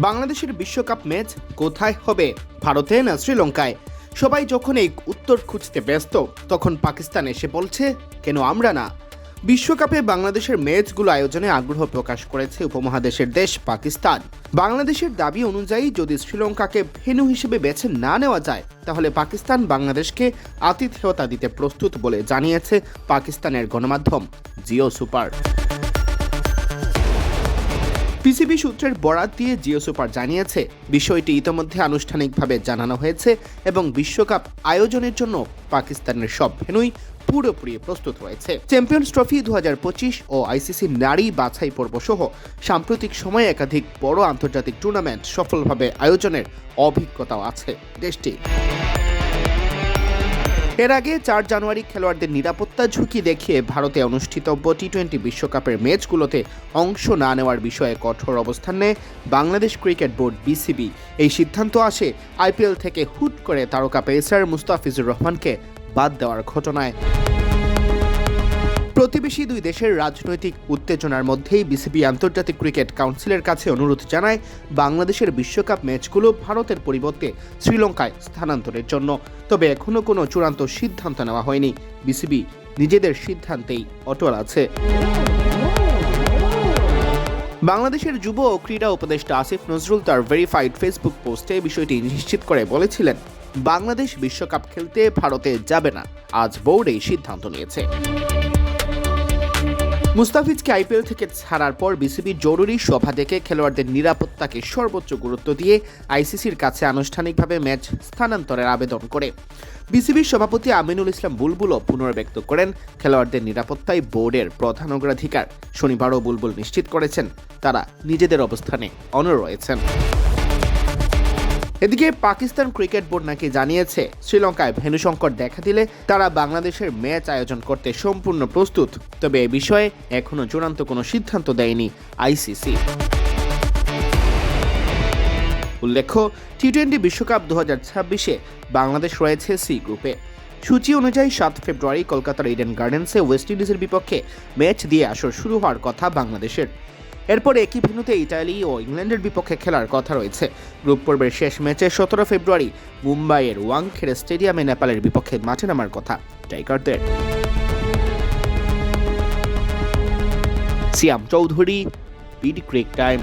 বাংলাদেশের বিশ্বকাপ ম্যাচ কোথায় হবে? ভারতে না শ্রীলঙ্কায়? সবাই যখন এই উত্তর খুঁজতে ব্যস্ত, তখন পাকিস্তান এসে বলছে, কেন আমরা না? বিশ্বকাপে বাংলাদেশের ম্যাচগুলো আয়োজনে আগ্রহ প্রকাশ করেছে উপমহাদেশের দেশ পাকিস্তান। বাংলাদেশের দাবি অনুযায়ী, যদি শ্রীলঙ্কাকে ভেনু হিসেবে বেছে না নেওয়া যায়, তাহলে পাকিস্তান বাংলাদেশকে আতিথেয়তা দিতে প্রস্তুত বলে জানিয়েছে পাকিস্তানের গণমাধ্যম জিও সুপার। পিসিবি সূত্রের বরাত দিয়ে জিও সুপার জানিয়েছে, বিষয়টি ইতোমধ্যে আনুষ্ঠানিকভাবে জানানো হয়েছে এবং বিশ্বকাপ আয়োজনের জন্য পাকিস্তানের সব ভেন্যুই পুরোপুরি প্রস্তুত হয়েছে চ্যাম্পিয়ন্স ট্রফি দু হাজার পঁচিশ ও আইসিসি নারী বাছাই পর্ব সহ সাম্প্রতিক সময়ে একাধিক বড় আন্তর্জাতিক টুর্নামেন্ট সফলভাবে আয়োজনের অভিজ্ঞতাও আছে দেশটি এর আগে চার জানুয়ারি খেলোয়াড়দের নিরাপত্তা ঝুঁকি দেখিয়ে ভারতে অনুষ্ঠিতব্য টি টোয়েন্টি বিশ্বকাপের ম্যাচগুলোতে অংশ না নেওয়ার বিষয়ে কঠোর অবস্থান নেয় বাংলাদেশ ক্রিকেট বোর্ড বিসিবি। এই সিদ্ধান্ত আসে আইপিএল থেকে হুট করে তারকা পেসার মুস্তাফিজুর রহমানকে বাদ দেওয়ার ঘটনায়। প্রতিবেশী দুই দেশের রাজনৈতিক উত্তেজনার মধ্যেই বিসিবি আন্তর্জাতিক ক্রিকেট কাউন্সিলের কাছে অনুরোধ জানায়, বাংলাদেশের বিশ্বকাপ ম্যাচগুলো ভারতের পরিবর্তে শ্রীলঙ্কায় স্থানান্তরের জন্য। তবে এখনও কোনো চূড়ান্ত সিদ্ধান্ত নেওয়া হয়নি। বিসিবি নিজেদের সিদ্ধান্তেই অটল আছে। বাংলাদেশের যুব ও ক্রীড়া উপদেষ্টা আসিফ নজরুল তার ভেরিফাইড ফেসবুক পোস্টে বিষয়টি নিশ্চিত করে বলেছিলেন, বাংলাদেশ বিশ্বকাপ খেলতে ভারতে যাবে না। আজ বোর্ড এই সিদ্ধান্ত নিয়েছে। মুস্তাফিজকে আইপিএল থেকে ছাড়ার পর বিসিবি জরুরি সভা ডেকে খেলোয়াড়দের নিরাপত্তাকে সর্বোচ্চ গুরুত্ব দিয়ে আইসিসির কাছে আনুষ্ঠানিকভাবে ম্যাচ স্থানান্তরের আবেদন করে। বিসিবির সভাপতি আমিনুল ইসলাম বুলবুলও পুনর্ব্যক্ত করেন খেলোয়াড়দের নিরাপত্তায় বোর্ডের প্রধান অগ্রাধিকার। শনিবারও বুলবুল নিশ্চিত করেছেন, তারা নিজেদের অবস্থানে অনর রয়েছেন। এদিকে পাকিস্তান ক্রিকেট বোর্ড নাকি জানিয়েছে, শ্রীলঙ্কায় ভেন্যু সংকট দেখা দিলে তারা বাংলাদেশের ম্যাচ আয়োজন করতে সম্পূর্ণ প্রস্তুত। তবে এ বিষয়ে এখনও চূড়ান্ত কোনো সিদ্ধান্ত দেয়নি আইসিসি। উল্লেখ্য টি টোয়েন্টি বিশ্বকাপ দু হাজার ছাব্বিশে বাংলাদেশ রয়েছে সি গ্রুপে সূচি অনুযায়ী সাত ফেব্রুয়ারি কলকাতার ইডেন গার্ডেন্সে ওয়েস্ট ইন্ডিজের বিপক্ষে ম্যাচ দিয়ে আসর শুরু হওয়ার কথা বাংলাদেশের। এরপর একই ভেন্যুতে ইটালি ও ইংল্যান্ডের বিপক্ষে খেলার কথা রয়েছে। গ্রুপ পর্বের শেষ ম্যাচে সতেরো ফেব্রুয়ারি মুম্বাইয়ের ওয়াংখেড়ে স্টেডিয়ামে নেপালের বিপক্ষে মাঠে নামার কথা, টাইগারদের। Siam Chowdhury, BD crick time.